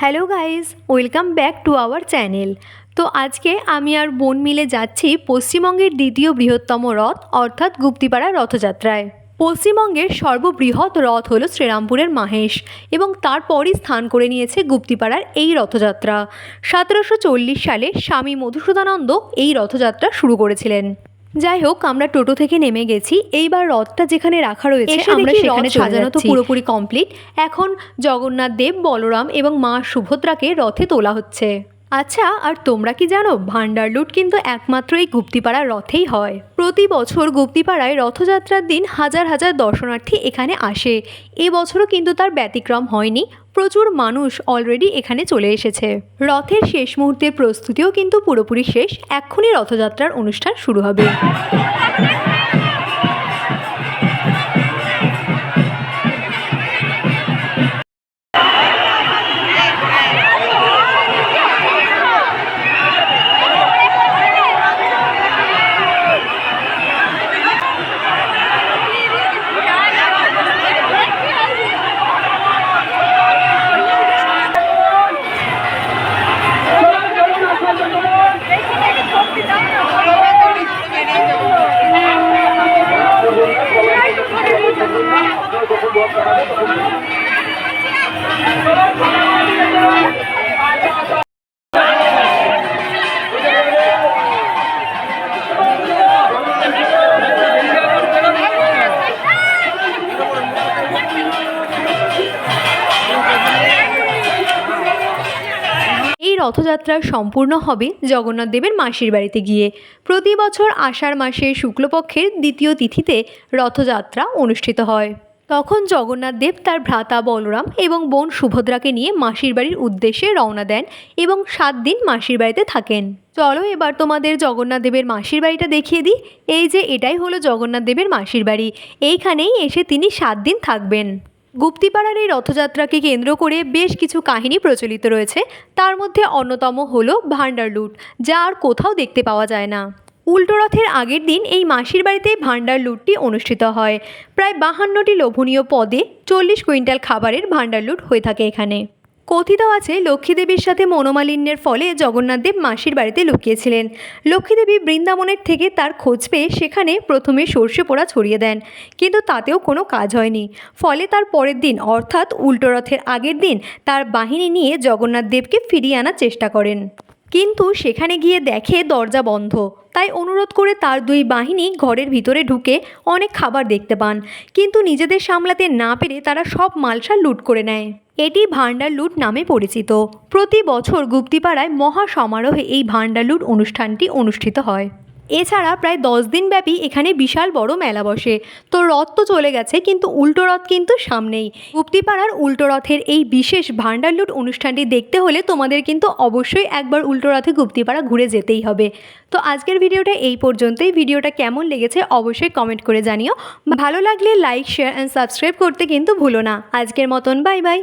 Hello guys welcome back to our channel তো আজকে আমি আর বোন মিলে যাচ্ছি পশ্চিমবঙ্গের দ্বিতীয় বৃহত্তম রথ, অর্থাৎ গুপ্তিপাড়া রথযাত্রায়। পশ্চিমবঙ্গের সর্ববৃহৎ রথ হলো শ্রীরামপুরের মাহেশ এবং তারপরই স্থান করে নিয়েছে গুপ্তিপাড়ার এই রথযাত্রা। সতেরোশো চল্লিশ সালে স্বামী মধুসূদানন্দ এই রথযাত্রা শুরু করেছিলেন। যাই হোক আমরা টোটো থেকে নেমে গেছি। এইবার রথটা যেখানে রাখা রয়েছে আমরা সেখানে সাজানো তো পুরোপুরি কমপ্লিট এখন জগন্নাথ দেব বলরাম এবং মা সুভদ্রাকে রথে তোলা হচ্ছে। আচ্ছা আর তোমরা কি জানো ভান্ডার লুট কিন্তু একমাত্র এই গুপ্তিপাড়ার রথেই হয়। প্রতি বছর গুপ্তিপাড়ায় রথযাত্রার দিন হাজার হাজার দর্শনার্থী এখানে আসে। এবছরও কিন্তু তার ব্যতিক্রম হয়নি। প্রচুর মানুষ অলরেডি এখানে চলে এসেছে। রথের শেষ মুহূর্তের প্রস্তুতিও কিন্তু পুরোপুরি শেষ। এক্ষুনি রথযাত্রার অনুষ্ঠান শুরু হবে। রথযাত্রা সম্পূর্ণ হবে জগন্নাথ দেবের মাসির বাড়িতে গিয়ে। প্রতি বছর আষাঢ় মাসের শুক্লপক্ষের দ্বিতীয় তিথিতে রথযাত্রা অনুষ্ঠিত হয়। তখন জগন্নাথ দেব তার ভ্রাতা বলরাম এবং বোন সুভদ্রাকে নিয়ে মাসির বাড়ির উদ্দেশ্যে রওনা দেন এবং সাত দিন মাসির বাড়িতে থাকেন। চলো এবার তোমাদের জগন্নাথ দেবের মাসির বাড়িটা দেখিয়ে দিই। এই যে এটাই হলো জগন্নাথ দেবের মাসির বাড়ি। এইখানেই এসে তিনি সাত দিন থাকবেন। গুপ্তিপাড়ার এই রথযাত্রাকে কেন্দ্র করে বেশ কিছু কাহিনী প্রচলিত রয়েছে। তার মধ্যে অন্যতম হলো ভান্ডার লুট যা আর কোথাও দেখতে পাওয়া যায় না। উল্টো রথের আগের দিন এই মাসির বাড়িতে ভান্ডার লুটটি অনুষ্ঠিত হয়। প্রায় বাহান্নটি লোভনীয় পদে চল্লিশ কুইন্টাল খাবারের ভান্ডার লুট হয়ে থাকে এখানে। কথিত আছে, লক্ষ্মীদেবীর সাথে মনোমালিন্যের ফলে জগন্নাথদেব মাসির বাড়িতে লুকিয়েছিলেন। লক্ষ্মীদেবী বৃন্দাবনের থেকে তার খোঁজ পেয়ে সেখানে প্রথমে সর্ষে পোড়া ছড়িয়ে দেন, কিন্তু তাতেও কোনো কাজ হয়নি। ফলে তার পরের দিন, অর্থাৎ উল্টো রথের আগের দিন, তার বাহিনী নিয়ে জগন্নাথদেবকে ফিরিয়ে আনার চেষ্টা করেন। কিন্তু সেখানে গিয়ে দেখে দরজা বন্ধ। তাই অনুরোধ করে তার দুই বাহিনী ঘরের ভিতরে ঢুকে অনেক খাবার দেখতে পান। কিন্তু নিজেদের সামলাতে না পেরে তারা সব মালসা লুট করে নেয়। এটি ভান্ডার লুট নামে পরিচিত। প্রতি বছর গুপ্তিপাড়ায় মহা সমারোহে এই ভান্ডার লুট অনুষ্ঠানটি অনুষ্ঠিত হয়। এছাড়া প্রায় দশ দিন ব্যাপী এখানে বিশাল বড় মেলা বসে। তো রথ তো চলে গেছে, কিন্তু উল্টো রথ কিন্তু সামনেই। গুপ্তিপাড়ার উল্টো রথের এই বিশেষ ভান্ডার লুট অনুষ্ঠানটি দেখতে হলে তোমাদের কিন্তু অবশ্যই একবার উল্টো রথে গুপ্তিপাড়া ঘুরে যেতেই হবে। তো আজকের ভিডিওটা এই পর্যন্তই। ভিডিওটা কেমন লেগেছে অবশ্যই কমেন্ট করে জানিও। ভালো লাগলে লাইক, শেয়ার অ্যান্ড সাবস্ক্রাইব করতে কিন্তু ভুলো না। আজকের মতন বাই বাই।